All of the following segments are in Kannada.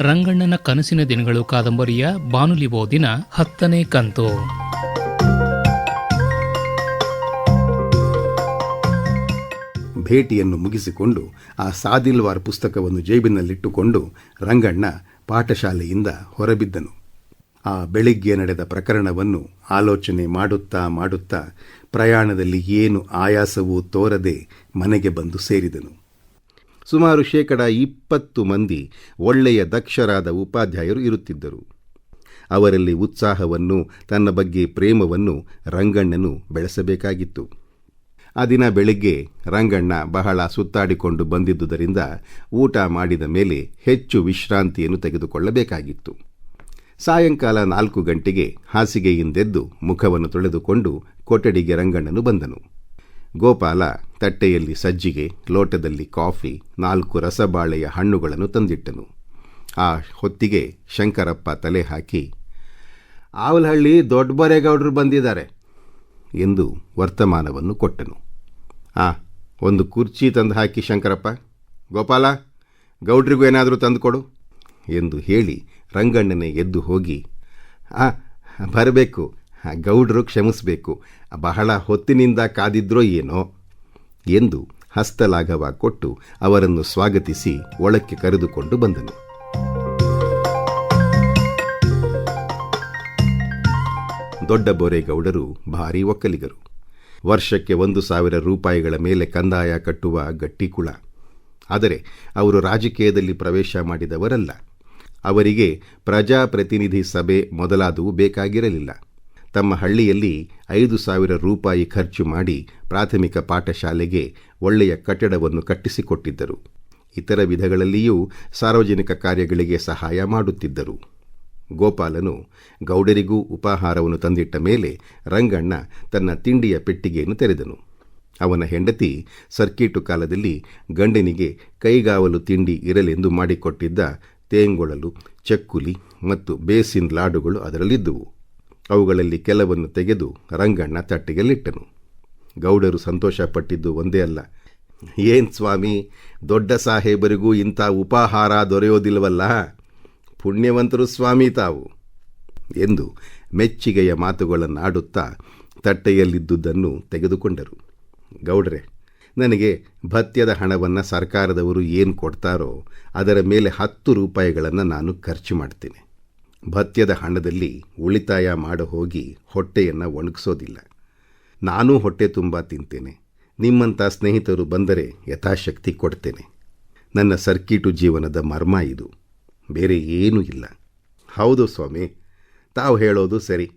ರಂಗಣ್ಣನ ಕನಸಿನ ದಿನಗಳು ಕಾದಂಬರಿಯ ಬಾನುಲಿ ಓದಿನ ಹತ್ತನೇ ಕಂತು. ಭೇಟಿಯನ್ನು ಮುಗಿಸಿಕೊಂಡು ಆ ಸಾದಿಲ್ವಾರ್ ಪುಸ್ತಕವನ್ನು ಜೇಬಿನಲ್ಲಿಟ್ಟುಕೊಂಡು ರಂಗಣ್ಣ ಪಾಠಶಾಲೆಯಿಂದ ಹೊರಬಿದ್ದನು. ಆ ಬೆಳಿಗ್ಗೆ ನಡೆದ ಪ್ರಕರಣವನ್ನು ಆಲೋಚನೆ ಮಾಡುತ್ತಾ ಮಾಡುತ್ತಾ ಪ್ರಯಾಣದಲ್ಲಿ ಏನು ಆಯಾಸವೂ ತೋರದೆ ಮನೆಗೆ ಬಂದು ಸೇರಿದನು. ಸುಮಾರು ಶೇಕಡ ಇಪ್ಪತ್ತು ಮಂದಿ ಒಳ್ಳೆಯ ದಕ್ಷರಾದ ಉಪಾಧ್ಯಾಯರು ಇರುತ್ತಿದ್ದರು. ಅವರಲ್ಲಿ ಉತ್ಸಾಹವನ್ನು, ತನ್ನ ಬಗ್ಗೆ ಪ್ರೇಮವನ್ನು ರಂಗಣ್ಣನು ಬೆಳೆಸಬೇಕಾಗಿತ್ತು. ಆ ದಿನ ಬೆಳಿಗ್ಗೆ ರಂಗಣ್ಣ ಬಹಳ ಸುತ್ತಾಡಿಕೊಂಡು ಬಂದಿದ್ದುದರಿಂದ ಊಟ ಮಾಡಿದ ಮೇಲೆ ಹೆಚ್ಚು ವಿಶ್ರಾಂತಿಯನ್ನು ತೆಗೆದುಕೊಳ್ಳಬೇಕಾಗಿತ್ತು. ಸಾಯಂಕಾಲ ನಾಲ್ಕು ಗಂಟೆಗೆ ಹಾಸಿಗೆಯಿಂದೆದ್ದು ಮುಖವನ್ನು ತೊಳೆದುಕೊಂಡು ಕೊಠಡಿಗೆ ರಂಗಣ್ಣನು ಬಂದನು. ಗೋಪಾಲ ತಟ್ಟೆಯಲ್ಲಿ ಸಜ್ಜಿಗೆ, ಲೋಟದಲ್ಲಿ ಕಾಫಿ, ನಾಲ್ಕು ರಸಬಾಳೆಯ ಹಣ್ಣುಗಳನ್ನು ತಂದಿಟ್ಟನು. ಆ ಹೊತ್ತಿಗೆ ಶಂಕರಪ್ಪ ತಲೆ ಹಾಕಿ, ಆವಲಹಳ್ಳಿ ದೊಡ್ಡಬರೇಗೌಡರು ಬಂದಿದ್ದಾರೆ ಎಂದು ವರ್ತಮಾನವನ್ನು ಕೊಟ್ಟನು. ಆ, ಒಂದು ಕುರ್ಚಿ ತಂದು ಹಾಕಿ ಶಂಕರಪ್ಪ. ಗೋಪಾಲ, ಗೌಡ್ರಿಗೂ ಏನಾದರೂ ತಂದುಕೊಡು ಎಂದು ಹೇಳಿ ರಂಗಣ್ಣನೆ ಎದ್ದು ಹೋಗಿ, ಆ, ಬರಬೇಕು. ಗೌಡ್ರು ಕ್ಷಮಿಸಬೇಕು. ಬಹಳ ಹೊತ್ತಿನಿಂದ ಕಾದಿದ್ರೋ ಏನೋ. ಎಂದು ಹಸ್ತಲಾಘವ ಕೊಟ್ಟು ಅವರನ್ನು ಸ್ವಾಗತಿಸಿ ಒಳಕ್ಕೆ ಕರೆದುಕೊಂಡು ಬಂದನು. ದೊಡ್ಡ ಬೋರೇಗೌಡರು ಭಾರೀ ಒಕ್ಕಲಿಗರು. ವರ್ಷಕ್ಕೆ ಒಂದು ಸಾವಿರ ರೂಪಾಯಿಗಳ ಮೇಲೆ ಕಂದಾಯ ಕಟ್ಟುವ ಗಟ್ಟಿಕುಳ ಆದರೆ ಅವರು ರಾಜಕೀಯದಲ್ಲಿ ಪ್ರವೇಶ ಮಾಡಿದವರಲ್ಲ. ಅವರಿಗೆ ಪ್ರಜಾಪ್ರತಿನಿಧಿ ಸಭೆ ಮೊದಲಾದವು ಬೇಕಾಗಿರಲಿಲ್ಲ. ತಮ್ಮ ಹಳ್ಳಿಯಲ್ಲಿ ಐದು ಸಾವಿರ ರೂಪಾಯಿ ಖರ್ಚು ಮಾಡಿ ಪ್ರಾಥಮಿಕ ಪಾಠಶಾಲೆಗೆ ಒಳ್ಳೆಯ ಕಟ್ಟಡವನ್ನು ಕಟ್ಟಿಸಿಕೊಟ್ಟಿದ್ದರು. ಇತರ ವಿಧಗಳಲ್ಲಿಯೂ ಸಾರ್ವಜನಿಕ ಕಾರ್ಯಗಳಿಗೆ ಸಹಾಯ ಮಾಡುತ್ತಿದ್ದರು. ಗೋಪಾಲನು ಗೌಡರಿಗೂ ಉಪಾಹಾರವನ್ನು ತಂದಿಟ್ಟ ಮೇಲೆ ರಂಗಣ್ಣ ತನ್ನ ತಿಂಡಿಯ ಪೆಟ್ಟಿಗೆಯನ್ನು ತೆರೆದನು. ಅವನ ಹೆಂಡತಿ ಸರ್ಕೀಟು ಕಾಲದಲ್ಲಿ ಗಂಡನಿಗೆ ಕೈಗಾವಲು ತಿಂಡಿ ಇರಲೆಂದು ಮಾಡಿಕೊಟ್ಟಿದ್ದ ತೇಂಗೊಳಲು, ಚಕ್ಕುಲಿ ಮತ್ತು ಬೇಸಿನ್ ಲಾಡುಗಳು ಅದರಲ್ಲಿದ್ದುವು. ಅವುಗಳಲ್ಲಿ ಕೆಲವನ್ನು ತೆಗೆದು ರಂಗಣ್ಣ ತಟ್ಟೆಯಲ್ಲಿಟ್ಟನು ಗೌಡರು ಸಂತೋಷಪಟ್ಟಿದ್ದು ಒಂದೇ ಅಲ್ಲ. ಏನ್ ಸ್ವಾಮಿ, ದೊಡ್ಡ ಸಾಹೇಬರಿಗೂ ಇಂಥ ಉಪಾಹಾರ ದೊರೆಯೋದಿಲ್ವಲ್ಲ? ಪುಣ್ಯವಂತರು ಸ್ವಾಮಿ ತಾವು ಎಂದು ಮೆಚ್ಚುಗೆಯ ಮಾತುಗಳನ್ನಾಡುತ್ತಾ ತಟ್ಟೆಯಲ್ಲಿದ್ದುದನ್ನು ತೆಗೆದುಕೊಂಡರು. ಗೌಡ್ರೆ, ನನಗೆ ಭತ್ಯದ ಹಣವನ್ನು ಸರ್ಕಾರದವರು ಏನು ಕೊಡ್ತಾರೋ ಅದರ ಮೇಲೆ ಹತ್ತು ರೂಪಾಯಿಗಳನ್ನು ನಾನು ಖರ್ಚು ಮಾಡ್ತೇನೆ. ಭತ್ಯದ ಹಣದಲ್ಲಿ ಉಳಿತಾಯ ಮಾಡ ಹೋಗಿ ಹೊಟ್ಟೆಯನ್ನು ಒಣಗಿಸೋದಿಲ್ಲ. ನಾನೂ ಹೊಟ್ಟೆ ತುಂಬ ತಿಂತೇನೆ. ನಿಮ್ಮಂಥ ಸ್ನೇಹಿತರು ಬಂದರೆ ಯಥಾಶಕ್ತಿ ಕೊಡ್ತೇನೆ. ನನ್ನ ಸರ್ಕೀಟು ಜೀವನದ ಮರ್ಮ ಇದು. ಬೇರೆ ಏನೂ ಇಲ್ಲ. ಹೌದು ಸ್ವಾಮಿ, ತಾವು ಹೇಳೋದು ಸರಿ.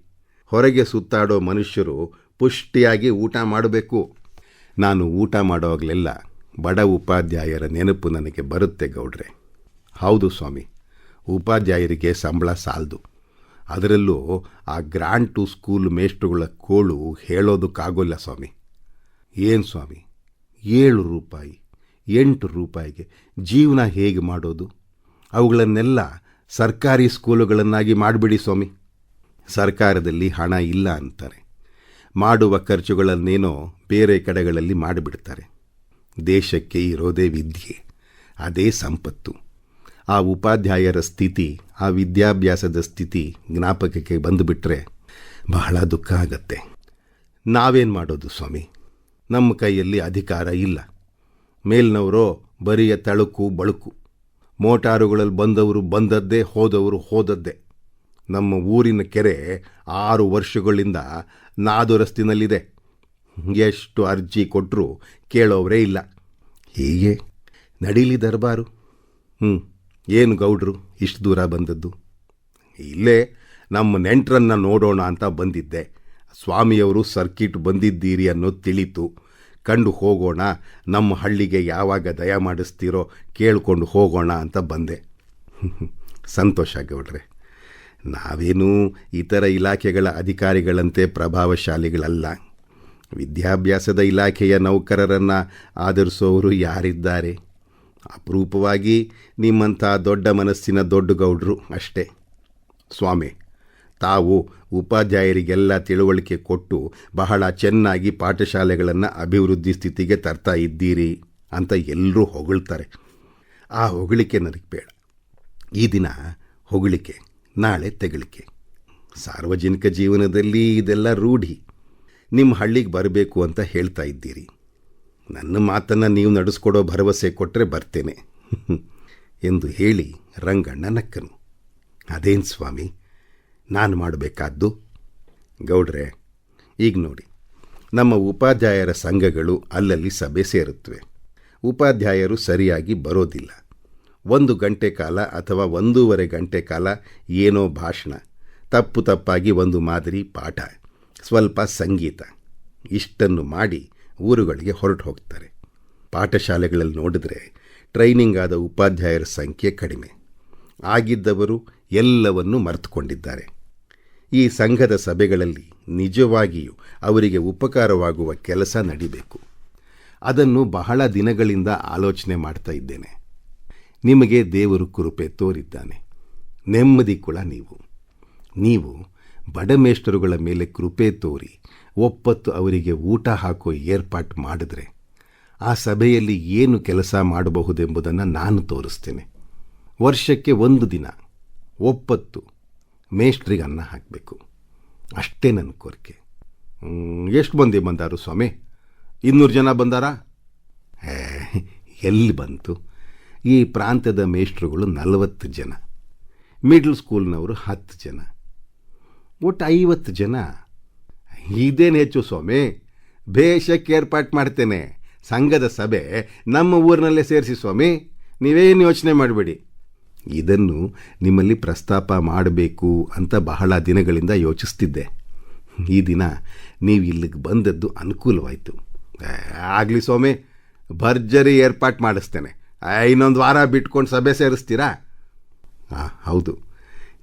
ಹೊರಗೆ ಸುತ್ತಾಡೋ ಮನುಷ್ಯರು ಪುಷ್ಟಿಯಾಗಿ ಊಟ ಮಾಡಬೇಕು. ನಾನು ಊಟ ಮಾಡೋವಾಗಲೆಲ್ಲ ಬಡ ಉಪಾಧ್ಯಾಯರ ನೆನಪು ನನಗೆ ಬರುತ್ತೆ ಗೌಡ್ರೆ. ಹೌದು ಸ್ವಾಮಿ ಉಪಾಧ್ಯಾಯರಿಗೆ ಸಂಬಳ ಸಾಲದು. ಅದರಲ್ಲೂ ಆ ಗ್ರ್ಯಾಂಡ್ ಟು ಸ್ಕೂಲ್ ಮೇಷ್ಟ್ರುಗಳ ಕೋಳು ಹೇಳೋದಕ್ಕಾಗೋಲ್ಲ ಸ್ವಾಮಿ. ಏನು ಸ್ವಾಮಿ? ಏಳು ರೂಪಾಯಿ, ಎಂಟು ರೂಪಾಯಿಗೆ ಜೀವನ ಹೇಗೆ ಮಾಡೋದು? ಅವುಗಳನ್ನೆಲ್ಲ ಸರ್ಕಾರಿ ಸ್ಕೂಲುಗಳನ್ನಾಗಿ ಮಾಡಿಬಿಡಿ ಸ್ವಾಮಿ. ಸರ್ಕಾರದಲ್ಲಿ ಹಣ ಇಲ್ಲ ಅಂತಾರೆ. ಮಾಡುವ ಖರ್ಚುಗಳನ್ನೇನೋ ಬೇರೆ ಕಡೆಗಳಲ್ಲಿ ಮಾಡಿಬಿಡ್ತಾರೆ. ದೇಶಕ್ಕೆ ಇರೋದೇ ವಿದ್ಯೆ, ಅದೇ ಸಂಪತ್ತು. ಆ ಉಪಾಧ್ಯಾಯರ ಸ್ಥಿತಿ, ಆ ವಿದ್ಯಾಭ್ಯಾಸದ ಸ್ಥಿತಿ ಜ್ಞಾಪಕಕ್ಕೆ ಬಂದುಬಿಟ್ರೆ ಬಹಳ ದುಃಖ ಆಗತ್ತೆ. ನಾವೇನು ಮಾಡೋದು ಸ್ವಾಮಿ? ನಮ್ಮ ಕೈಯಲ್ಲಿ ಅಧಿಕಾರ ಇಲ್ಲ. ಮೇಲ್ನವರು ಬರಿಯ ತಳುಕು ಬಳುಕು. ಮೋಟಾರುಗಳಲ್ಲಿ ಬಂದವರು ಬಂದದ್ದೇ, ಹೋದವರು ಹೋದದ್ದೇ. ನಮ್ಮ ಊರಿನ ಕೆರೆ ಆರು ವರ್ಷಗಳಿಂದ ನಾದುರಸ್ತಿನಲ್ಲಿದೆ. ಎಷ್ಟು ಅರ್ಜಿ ಕೊಟ್ಟರೂ ಕೇಳೋವರೇ ಇಲ್ಲ. ಹೀಗೆ ನಡೀಲಿ ದರ್ಬಾರು. ಹ್ಞೂ ಏನು ಗೌಡ್ರು ಇಷ್ಟು ದೂರ ಬಂದದ್ದು? ಇಲ್ಲೇ ನಮ್ಮ ನೆಂಟರನ್ನ ನೋಡೋಣ ಅಂತ ಬಂದಿದ್ದೆ. ಸ್ವಾಮಿಯವರು ಸರ್ಕಿಟ್ ಬಂದಿದ್ದೀರಿ ಅನ್ನೋದು ತಿಳಿತು. ಕಂಡು ಹೋಗೋಣ, ನಮ್ಮ ಹಳ್ಳಿಗೆ ಯಾವಾಗ ದಯ ಮಾಡಿಸ್ತೀರೋ ಕೇಳಿಕೊಂಡು ಹೋಗೋಣ ಅಂತ ಬಂದೆ. ಸಂತೋಷ ಗೌಡ್ರೆ. ನಾವೇನೂ ಇತರ ಇಲಾಖೆಗಳ ಅಧಿಕಾರಿಗಳಂತೆ ಪ್ರಭಾವಶಾಲಿಗಳಲ್ಲ. ವಿದ್ಯಾಭ್ಯಾಸದ ಇಲಾಖೆಯ ನೌಕರರನ್ನು ಆಧರಿಸೋರು ಯಾರಿದ್ದಾರೆ? ಅಪರೂಪವಾಗಿ ನಿಮ್ಮಂಥ ದೊಡ್ಡ ಮನಸ್ಸಿನ ದೊಡ್ಡ ಗೌಡ್ರು ಅಷ್ಟೇ. ಸ್ವಾಮಿ, ತಾವು ಉಪಾಧ್ಯಾಯರಿಗೆಲ್ಲ ತಿಳುವಳಿಕೆ ಕೊಟ್ಟು ಬಹಳ ಚೆನ್ನಾಗಿ ಪಾಠಶಾಲೆಗಳನ್ನು ಅಭಿವೃದ್ಧಿ ಸ್ಥಿತಿಗೆ ತರ್ತಾ ಇದ್ದೀರಿ ಅಂತ ಎಲ್ಲರೂ ಹೊಗಳ್ತಾರೆ. ಆ ಹೊಗಳಿಕೆ ನನಗೆ ಬೇಡ. ಈ ದಿನ ಹೊಗಳಿಕೆ, ನಾಳೆ ತೆಗಳಿಕೆ. ಸಾರ್ವಜನಿಕ ಜೀವನದಲ್ಲಿ ಇದೆಲ್ಲ ರೂಢಿ. ನಿಮ್ಮ ಹಳ್ಳಿಗೆ ಬರಬೇಕು ಅಂತ ಹೇಳ್ತಾ ಇದ್ದೀರಿ. ನನ್ನ ಮಾತನ್ನು ನೀವು ನಡೆಸ್ಕೊಡೋ ಭರವಸೆ ಕೊಟ್ಟರೆ ಬರ್ತೇನೆ. ಎಂದು ಹೇಳಿ ರಂಗಣ್ಣ ನಕ್ಕನು. ಅದೇನು ಸ್ವಾಮಿ, ನಾನು ಮಾಡಬೇಕಾದ್ದು? ಗೌಡ್ರೆ, ಈಗ ನೋಡಿ. ನಮ್ಮ ಉಪಾಧ್ಯಾಯರ ಸಂಘಗಳು ಅಲ್ಲಲ್ಲಿ ಸಭೆ ಸೇರುತ್ತವೆ ಉಪಾಧ್ಯಾಯರು ಸರಿಯಾಗಿ ಬರೋದಿಲ್ಲ. ಒಂದು ಗಂಟೆ ಕಾಲ ಅಥವಾ ಒಂದೂವರೆ ಗಂಟೆ ಕಾಲ ಏನೋ ಭಾಷಣ, ತಪ್ಪು ತಪ್ಪಾಗಿ ಒಂದು ಮಾದರಿ ಪಾಠ, ಸ್ವಲ್ಪ ಸಂಗೀತ, ಇಷ್ಟನ್ನು ಮಾಡಿ ಊರುಗಳಿಗೆ ಹೊರಟು ಹೋಗ್ತಾರೆ ಪಾಠಶಾಲೆಗಳಲ್ಲಿ ನೋಡಿದರೆ ಟ್ರೈನಿಂಗ್ ಆದ ಉಪಾಧ್ಯಾಯರ ಸಂಖ್ಯೆ ಕಡಿಮೆ. ಆಗಿದ್ದವರು ಎಲ್ಲವನ್ನೂ ಮರೆತುಕೊಂಡಿದ್ದಾರೆ. ಈ ಸಂಘದ ಸಭೆಗಳಲ್ಲಿ ನಿಜವಾಗಿಯೂ ಅವರಿಗೆ ಉಪಕಾರವಾಗುವ ಕೆಲಸ ನಡಿಬೇಕು. ಅದನ್ನು ಬಹಳ ದಿನಗಳಿಂದ ಆಲೋಚನೆ ಮಾಡ್ತಾ ಇದ್ದೇನೆ. ನಿಮಗೆ ದೇವರು ಕೃಪೆ ತೋರಿದ್ದಾನೆ. ನೆಮ್ಮದಿ ಕುಳ ನೀವು. ನೀವು ಬಡಮೇಷ್ಟರುಗಳ ಮೇಲೆ ಕೃಪೆ ತೋರಿ ಒಪ್ಪತ್ತು ಅವರಿಗೆ ಊಟ ಹಾಕೋ ಏರ್ಪಾಟು ಮಾಡಿದ್ರೆ ಆ ಸಭೆಯಲ್ಲಿ ಏನು ಕೆಲಸ ಮಾಡಬಹುದೆಂಬುದನ್ನು ನಾನು ತೋರಿಸ್ತೇನೆ. ವರ್ಷಕ್ಕೆ ಒಂದು ದಿನ ಒಪ್ಪತ್ತು ಮೇಷ್ಟ್ರಿಗೆ ಅನ್ನ ಹಾಕಬೇಕು. ಅಷ್ಟೇ ನನ್ನ ಕೋರಿಕೆ. ಎಷ್ಟು ಮಂದಿ ಬಂದಾರು ಸ್ವಾಮಿ? ಇನ್ನೂರು ಜನ ಬಂದಾರಾ? ಎಲ್ಲಿ ಬಂತು? ಈ ಪ್ರಾಂತ್ಯದ ಮೇಷ್ಟ್ರುಗಳು ನಲವತ್ತು ಜನ. ಮಿಡ್ಲ್ ಸ್ಕೂಲ್ನವರು ಹತ್ತು ಜನ. ಒಟ್ಟು ಐವತ್ತು ಜನ ಇದೇನು ಹೆಚ್ಚು ಸ್ವಾಮಿ? ಬೇಷಕ್ಕೆ ಏರ್ಪಾಟ್ ಮಾಡ್ತೇನೆ. ಸಂಘದ ಸಭೆ ನಮ್ಮ ಊರಿನಲ್ಲೇ ಸೇರಿಸಿ ಸ್ವಾಮಿ. ನೀವೇನು ಯೋಚನೆ ಮಾಡಬೇಡಿ. ಇದನ್ನು ನಿಮ್ಮಲ್ಲಿ ಪ್ರಸ್ತಾಪ ಮಾಡಬೇಕು ಅಂತ ಬಹಳ ದಿನಗಳಿಂದ ಯೋಚಿಸ್ತಿದ್ದೆ. ಈ ದಿನ ನೀವು ಇಲ್ಲಿಗೆ ಬಂದದ್ದು ಅನುಕೂಲವಾಯಿತು. ಆಗಲಿ ಸ್ವಾಮಿ, ಭರ್ಜರಿ ಏರ್ಪಾಟ್ ಮಾಡಿಸ್ತೇನೆ. ಇನ್ನೊಂದು ವಾರ ಬಿಟ್ಕೊಂಡು ಸಭೆ ಸೇರಿಸ್ತೀರಾ? ಹಾಂ ಹೌದು.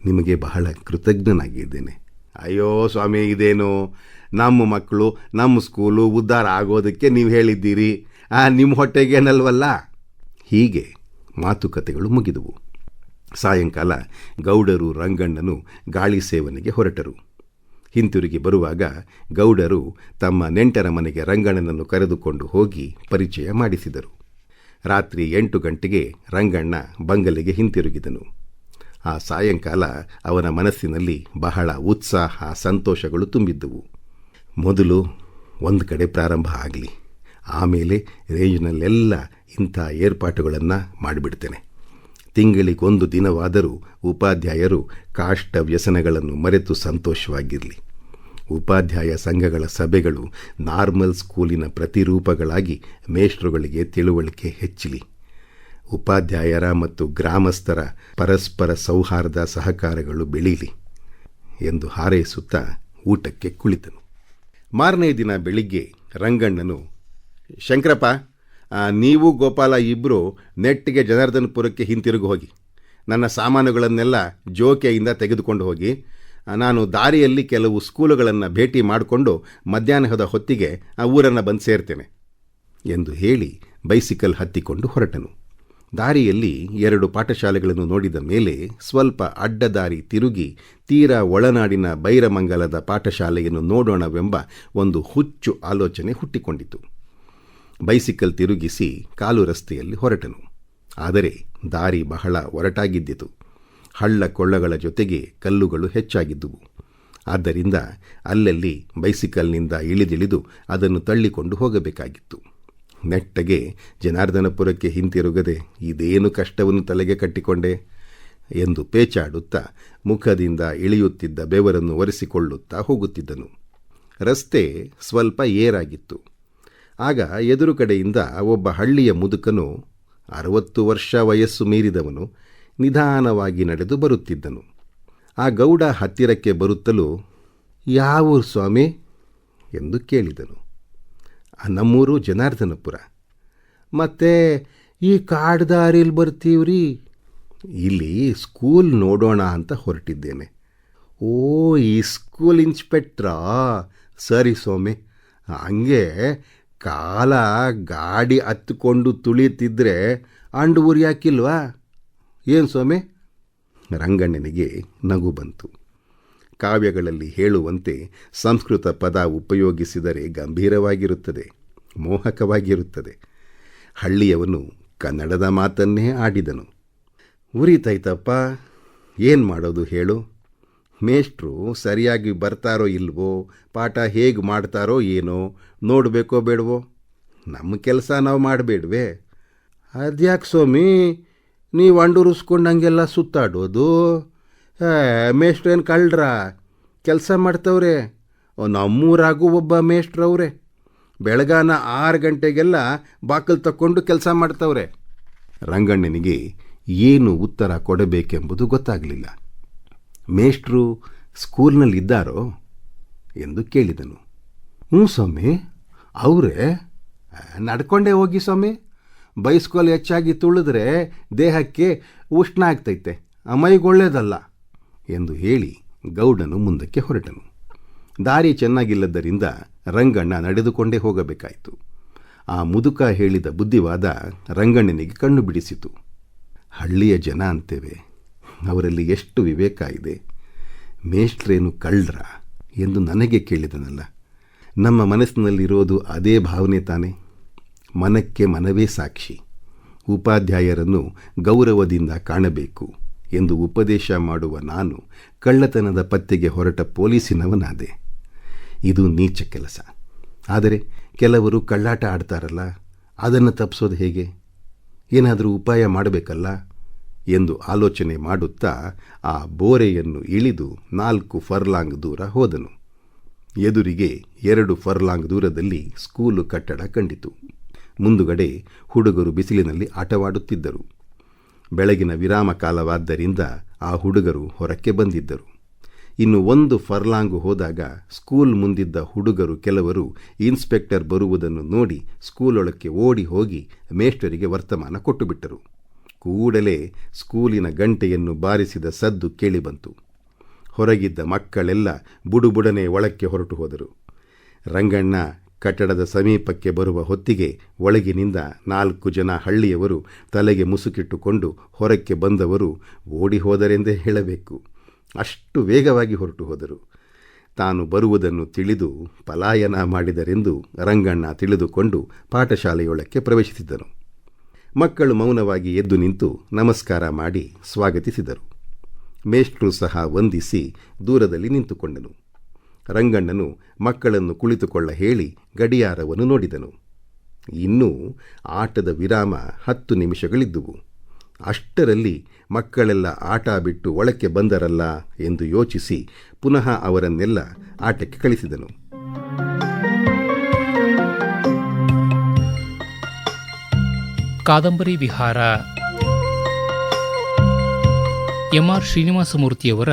ನಿಮಗೆ ಬಹಳ ಕೃತಜ್ಞನಾಗಿದ್ದೇನೆ. ಅಯ್ಯೋ ಸ್ವಾಮಿ, ಇದೇನು? ನಮ್ಮ ಮಕ್ಕಳು, ನಮ್ಮ ಸ್ಕೂಲು ಉದ್ಧಾರ ಆಗೋದಕ್ಕೆ ನೀವು ಹೇಳಿದ್ದೀರಿ. ನಿಮ್ಮ ಹೊಟ್ಟೆಗೇನಲ್ವಲ್ಲ? ಹೀಗೆ ಮಾತುಕತೆಗಳು ಮುಗಿದವು. ಸಾಯಂಕಾಲ ಗೌಡರು ರಂಗಣ್ಣನು ಗಾಳಿ ಸೇವನೆಗೆ ಹೊರಟರು. ಹಿಂತಿರುಗಿ ಬರುವಾಗ ಗೌಡರು ತಮ್ಮ ನೆಂಟರ ಮನೆಗೆ ರಂಗಣ್ಣನನ್ನು ಕರೆದುಕೊಂಡು ಹೋಗಿ ಪರಿಚಯ ಮಾಡಿಸಿದರು. ರಾತ್ರಿ ಎಂಟು ಗಂಟೆಗೆ ರಂಗಣ್ಣ ಬಂಗಲೆಗೆ ಹಿಂತಿರುಗಿದನು. ಆ ಸಾಯಂಕಾಲ ಅವನ ಮನಸ್ಸಿನಲ್ಲಿ ಬಹಳ ಉತ್ಸಾಹ, ಸಂತೋಷಗಳು ತುಂಬಿದ್ದವು. ಮೊದಲು ಒಂದು ಕಡೆ ಪ್ರಾರಂಭ ಆಗಲಿ, ಆಮೇಲೆ ರೇಂಜ್ನಲ್ಲೆಲ್ಲ ಇಂಥ ಏರ್ಪಾಟುಗಳನ್ನು ಮಾಡಿಬಿಡ್ತೇನೆ. ತಿಂಗಳಿಗೊಂದು ದಿನವಾದರೂ ಉಪಾಧ್ಯಾಯರು ಕಾಷ್ಟ ವ್ಯಸನಗಳನ್ನು ಮರೆತು ಸಂತೋಷವಾಗಿರಲಿ. ಉಪಾಧ್ಯಾಯ ಸಂಘಗಳ ಸಭೆಗಳು ನಾರ್ಮಲ್ ಸ್ಕೂಲಿನ ಪ್ರತಿರೂಪಗಳಾಗಿ ಮೇಷ್ಟ್ರುಗಳಿಗೆ ತಿಳುವಳಿಕೆ ಹೆಚ್ಚಲಿ. ಉಪಾಧ್ಯಾಯರ ಮತ್ತು ಗ್ರಾಮಸ್ಥರ ಪರಸ್ಪರ ಸೌಹಾರ್ದ ಸಹಕಾರಗಳು ಬೆಳೀಲಿ ಎಂದು ಹಾರೈಸುತ್ತಾ ಊಟಕ್ಕೆ ಕುಳಿತನು. ಮಾರನೇ ದಿನ ಬೆಳಿಗ್ಗೆ ರಂಗಣ್ಣನು, ಶಂಕರಪ್ಪ ನೀವು ಗೋಪಾಲ ಇಬ್ಬರು ನೆಟ್ಟಿಗೆ ಜನಾರ್ದನಪುರಕ್ಕೆ ಹಿಂತಿರುಗಿ ಹೋಗಿ. ನನ್ನ ಸಾಮಾನುಗಳನ್ನೆಲ್ಲ ಜೋಕೆಯಿಂದ ತೆಗೆದುಕೊಂಡು ಹೋಗಿ. ನಾನು ದಾರಿಯಲ್ಲಿ ಕೆಲವು ಸ್ಕೂಲುಗಳನ್ನು ಭೇಟಿ ಮಾಡಿಕೊಂಡು ಮಧ್ಯಾಹ್ನದ ಹೊತ್ತಿಗೆ ಆ ಊರನ್ನು ಬಂದು ಸೇರ್ತೇನೆ ಎಂದು ಹೇಳಿ ಬೈಸಿಕಲ್ ಹತ್ತಿಕೊಂಡು ಹೊರಟನು. ದಾರಿಯಲ್ಲಿ ಎರಡು ಪಾಠಶಾಲೆಗಳನ್ನು ನೋಡಿದ ಮೇಲೆ ಸ್ವಲ್ಪ ಅಡ್ಡದಾರಿ ತಿರುಗಿ ತೀರಾ ಒಳನಾಡಿನ ಬೈರಮಂಗಲದ ಪಾಠಶಾಲೆಯನ್ನು ನೋಡೋಣವೆಂಬ ಒಂದು ಹುಚ್ಚು ಆಲೋಚನೆ ಹುಟ್ಟಿಕೊಂಡಿತು. ಬೈಸಿಕಲ್ ತಿರುಗಿಸಿ ಕಾಲು ರಸ್ತೆಯಲ್ಲಿ ಹೊರಟನು. ಆದರೆ ದಾರಿ ಬಹಳ ಒರಟಾಗಿದ್ದಿತು. ಹಳ್ಳ ಕೊಳ್ಳಗಳ ಜೊತೆಗೆ ಕಲ್ಲುಗಳು ಹೆಚ್ಚಾಗಿದ್ದುವು. ಆದ್ದರಿಂದ ಅಲ್ಲಲ್ಲಿ ಬೈಸಿಕಲ್ನಿಂದ ಇಳಿದಿಳಿದು ಅದನ್ನು ತಳ್ಳಿಕೊಂಡು ಹೋಗಬೇಕಾಗಿತ್ತು. ನೆಟ್ಟಗೆ ಜನಾರ್ದನಪುರಕ್ಕೆ ಹಿಂತಿರುಗದೆ ಇದೇನು ಕಷ್ಟವನ್ನು ತಲೆಗೆ ಕಟ್ಟಿಕೊಂಡೆ ಎಂದು ಪೇಚಾಡುತ್ತಾ ಮುಖದಿಂದ ಇಳಿಯುತ್ತಿದ್ದ ಬೆವರನ್ನು ಒರೆಸಿಕೊಳ್ಳುತ್ತಾ ಹೋಗುತ್ತಿದ್ದನು. ರಸ್ತೆ ಸ್ವಲ್ಪ ಏರಾಗಿತ್ತು. ಆಗ ಎದುರು ಕಡೆಯಿಂದ ಒಬ್ಬ ಹಳ್ಳಿಯ ಮುದುಕನು ಅರವತ್ತು ವರ್ಷ ವಯಸ್ಸು ಮೀರಿದವನು ನಿಧಾನವಾಗಿ ನಡೆದು ಬರುತ್ತಿದ್ದನು. ಆ ಗೌಡ ಹತ್ತಿರಕ್ಕೆ ಬರುತ್ತಲೂ, ಯಾವ ಸ್ವಾಮಿ? ಎಂದು ಕೇಳಿದನು. ನಮ್ಮೂರು ಜನಾರ್ದನಪುರ. ಮತ್ತೆ ಈ ಕಾಡ್ದಾರಿಲಿ ಬರ್ತೀವ್ರಿ? ಇಲ್ಲಿ ಸ್ಕೂಲ್ ನೋಡೋಣ ಅಂತ ಹೊರಟಿದ್ದೇನೆ. ಓ, ಈ ಸ್ಕೂಲ್ ಇನ್ಸ್ಪೆಕ್ಟ್ರಾ? ಸರಿ ಸ್ವಾಮಿ ಹಂಗೆ ಕಾಲ ಗಾಡಿ ಹತ್ತಿಕೊಂಡು ತುಳಿತಿದ್ರೆ ಅಂಡು ಉರಿಯಾಕಿಲ್ವಾ ಏನು ಸ್ವಾಮಿ ರಂಗಣ್ಣನಿಗೆ ನಗು ಬಂತು. ಕಾವ್ಯಗಳಲ್ಲಿ ಹೇಳುವಂತೆ ಸಂಸ್ಕೃತ ಪದ ಉಪಯೋಗಿಸಿದರೆ ಗಂಭೀರವಾಗಿರುತ್ತದೆ, ಮೋಹಕವಾಗಿರುತ್ತದೆ. ಹಳ್ಳಿಯವನು ಕನ್ನಡದ ಮಾತನ್ನೇ ಆಡಿದನು. ಉರಿತೈತಪ್ಪ, ಏನು ಮಾಡೋದು ಹೇಳು? ಮೇಷ್ಟ್ರು ಸರಿಯಾಗಿ ಬರ್ತಾರೋ ಇಲ್ವೋ? ಪಾಠ ಹೇಗೆ ಮಾಡ್ತಾರೋ ಏನೋ? ನೋಡಬೇಕೋ ಬೇಡವೋ? ನಮ್ಮ ಕೆಲಸ ನಾವು ಮಾಡಬೇಡ್ವೆ. ಅದ್ಯಾಕೆ ಸ್ವಾಮಿ? ನೀವು ಅಂಡುರಿಸ್ಕೊಂಡಂಗೆಲ್ಲ ಸುತ್ತಾಡೋದು? ಮೇಷ್ಟ್ರೇನು ಕಳ್ಳ್ರ? ಕೆಲಸ ಮಾಡ್ತವ್ರೆ. ನಮ್ಮೂರಾಗೂ ಒಬ್ಬ ಮೇಷ್ಟ್ರವ್ರೆ ಬೆಳಗಾನ ಆರು ಗಂಟೆಗೆಲ್ಲ ಬಾಕಲು ತಕ್ಕೊಂಡು ಕೆಲಸ ಮಾಡ್ತವ್ರೆ. ರಂಗಣ್ಣನಿಗೆ ಏನು ಉತ್ತರ ಕೊಡಬೇಕೆಂಬುದು ಗೊತ್ತಾಗಲಿಲ್ಲ. ಮೇಷ್ಟ್ರು ಸ್ಕೂಲ್ನಲ್ಲಿದ್ದಾರೋ ಎಂದು ಕೇಳಿದನು. ಹ್ಞೂ ಸ್ವಾಮಿ, ಅವರೇ, ನಡ್ಕೊಂಡೇ ಹೋಗಿ ಸ್ವಾಮಿ. ಬೈಸ್ಕೋಲ್ ಹೆಚ್ಚಾಗಿ ತುಳಿದ್ರೆ ದೇಹಕ್ಕೆ ಉಷ್ಣ ಆಗ್ತೈತೆ. ಮೈಗೊಳ್ಳೇದಲ್ಲ ಎಂದು ಹೇಳಿ ಗೌಡನು ಮುಂದಕ್ಕೆ ಹೊರಟನು. ದಾರಿ ಚೆನ್ನಾಗಿಲ್ಲದ್ದರಿಂದ ರಂಗಣ್ಣ ನಡೆದುಕೊಂಡೇ ಹೋಗಬೇಕಾಯಿತು. ಆ ಮುದುಕ ಹೇಳಿದ ಬುದ್ಧಿವಾದ ರಂಗಣ್ಣನಿಗೆ ಕಣ್ಣು ಬಿಡಿಸಿತು. ಹಳ್ಳಿಯ ಜನ ಅಂತೇವೆ, ಅವರಲ್ಲಿ ಎಷ್ಟು ವಿವೇಕ ಇದೆ. ಮೇಷ್ಟ್ರೇನು ಕಳ್ಳ್ರ ಎಂದು ನನಗೆ ಕೇಳಿದನಲ್ಲ. ನಮ್ಮ ಮನಸ್ಸಿನಲ್ಲಿರೋದು ಅದೇ ಭಾವನೆ ತಾನೆ. ಮನಕ್ಕೆ ಮನವೇ ಸಾಕ್ಷಿ. ಉಪಾಧ್ಯಾಯರನ್ನು ಗೌರವದಿಂದ ಕಾಣಬೇಕು. ಎಂದು ಉಪದೇಶ ಮಾಡುವ ನಾನು ಕಳ್ಳತನದ ಪತ್ತೆಗೆ ಹೊರಟ ಪೊಲೀಸಿನವನಾದೆ. ಇದು ನೀಚ ಕೆಲಸ. ಆದರೆ ಕೆಲವರು ಕಳ್ಳಾಟ ಆಡ್ತಾರಲ್ಲ, ಅದನ್ನು ತಪ್ಪಿಸೋದು ಹೇಗೆ? ಏನಾದರೂ ಉಪಾಯ ಮಾಡಬೇಕಲ್ಲ? ಎಂದು ಆಲೋಚನೆ ಮಾಡುತ್ತಾ ಆ ಬೋರೆಯನ್ನು ಇಳಿದು ನಾಲ್ಕು ಫರ್ಲಾಂಗ್ ದೂರ ಹೋದನು. ಎದುರಿಗೆ ಎರಡು ಫರ್ಲಾಂಗ್ ದೂರದಲ್ಲಿ ಸ್ಕೂಲು ಕಟ್ಟಡ ಕಂಡಿತು. ಮುಂದುಗಡೆ ಹುಡುಗರು ಬಿಸಿಲಿನಲ್ಲಿ ಆಟವಾಡುತ್ತಿದ್ದರು. ಬೆಳಗಿನ ವಿರಾಮ ಕಾಲವಾದ್ದರಿಂದ ಆ ಹುಡುಗರು ಹೊರಕ್ಕೆ ಬಂದಿದ್ದರು. ಇನ್ನು ಒಂದು ಫರ್ಲಾಂಗು ಹೋದಾಗ ಸ್ಕೂಲ್ ಮುಂದಿದ್ದ ಹುಡುಗರು ಕೆಲವರು ಇನ್ಸ್ಪೆಕ್ಟರ್ ಬರುವುದನ್ನು ನೋಡಿ ಸ್ಕೂಲೊಳಕ್ಕೆ ಓಡಿ ಹೋಗಿ ಮೇಷ್ಟರಿಗೆ ವರ್ತಮಾನ ಕೊಟ್ಟುಬಿಟ್ಟರು. ಕೂಡಲೇ ಸ್ಕೂಲಿನ ಗಂಟೆಯನ್ನು ಬಾರಿಸಿದ ಸದ್ದು ಕೇಳಿಬಂತು. ಹೊರಗಿದ್ದ ಮಕ್ಕಳೆಲ್ಲ ಬುಡುಬುಡನೆ ಒಳಕ್ಕೆ ಹೊರಟು ಹೋದರು ರಂಗಣ್ಣ ಕಟ್ಟಡದ ಸಮೀಪಕ್ಕೆ ಬರುವ ಹೊತ್ತಿಗೆ ಒಳಗಿನಿಂದ ನಾಲ್ಕು ಜನ ಹಳ್ಳಿಯವರು ತಲೆಗೆ ಮುಸುಕಿಟ್ಟುಕೊಂಡು ಹೊರಕ್ಕೆ ಬಂದವರು ಓಡಿ ಹೋದರೆಂದೇ ಹೇಳಬೇಕು. ಅಷ್ಟು ವೇಗವಾಗಿ ಹೊರಟು ಹೋದರು. ತಾನು ಬರುವುದನ್ನು ತಿಳಿದು ಪಲಾಯನ ಮಾಡಿದರೆಂದು ರಂಗಣ್ಣ ತಿಳಿದುಕೊಂಡು ಪಾಠಶಾಲೆಯೊಳಕ್ಕೆ ಪ್ರವೇಶಿಸಿದನು ಮಕ್ಕಳು ಮೌನವಾಗಿ ಎದ್ದು ನಿಂತು ನಮಸ್ಕಾರ ಮಾಡಿ ಸ್ವಾಗತಿಸಿದರು. ಮೇಷ್ಟ್ರು ಸಹ ವಂದಿಸಿ ದೂರದಲ್ಲಿ ನಿಂತುಕೊಂಡನು. ರಂಗಣ್ಣನು ಮಕ್ಕಳನ್ನು ಕುಳಿತುಕೊಳ್ಳ ಹೇಳಿ ಗಡಿಯಾರವನ್ನು ನೋಡಿದನು. ಇನ್ನೂ ಆಟದ ವಿರಾಮ ಹತ್ತು ನಿಮಿಷಗಳಿದ್ದುವು. ಅಷ್ಟರಲ್ಲಿ ಮಕ್ಕಳೆಲ್ಲ ಆಟ ಬಿಟ್ಟು ಒಳಕ್ಕೆ ಬಂದರಲ್ಲ ಎಂದು ಯೋಚಿಸಿ ಪುನಃ ಅವರನ್ನೆಲ್ಲ ಆಟಕ್ಕೆ ಕಳಿಸಿದನು. ಕಾದಂಬರಿ ವಿಹಾರ. ಎಂಆರ್ ಶ್ರೀನಿವಾಸಮೂರ್ತಿಯವರ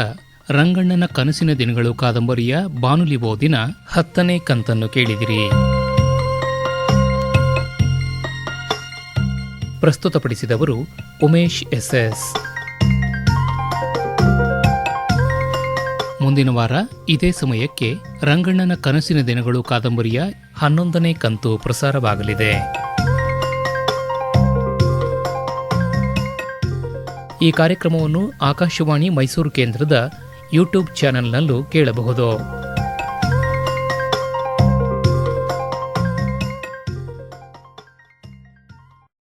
ರಂಗಣ್ಣನ ಕನಸಿನ ದಿನಗಳು ಕಾದಂಬರಿಯ ಬಾನುಲಿ ಓದಿನ ಹತ್ತನೇ ಕಂತನ್ನು ಕೇಳಿದಿರಿ. ಪ್ರಸ್ತುತಪಡಿಸಿದವರು ಉಮೇಶ್ ಎಸ್ಎಸ್. ಮುಂದಿನ ವಾರ ಇದೇ ಸಮಯಕ್ಕೆ ರಂಗಣ್ಣನ ಕನಸಿನ ದಿನಗಳು ಕಾದಂಬರಿಯ ಹನ್ನೊಂದನೇ ಕಂತು ಪ್ರಸಾರವಾಗಲಿದೆ. ಈ ಕಾರ್ಯಕ್ರಮವನ್ನು ಆಕಾಶವಾಣಿ ಮೈಸೂರು ಕೇಂದ್ರದ ಯೂಟ್ಯೂಬ್ ಚಾನೆಲ್ನಲ್ಲೂ ಕೇಳಬಹುದು.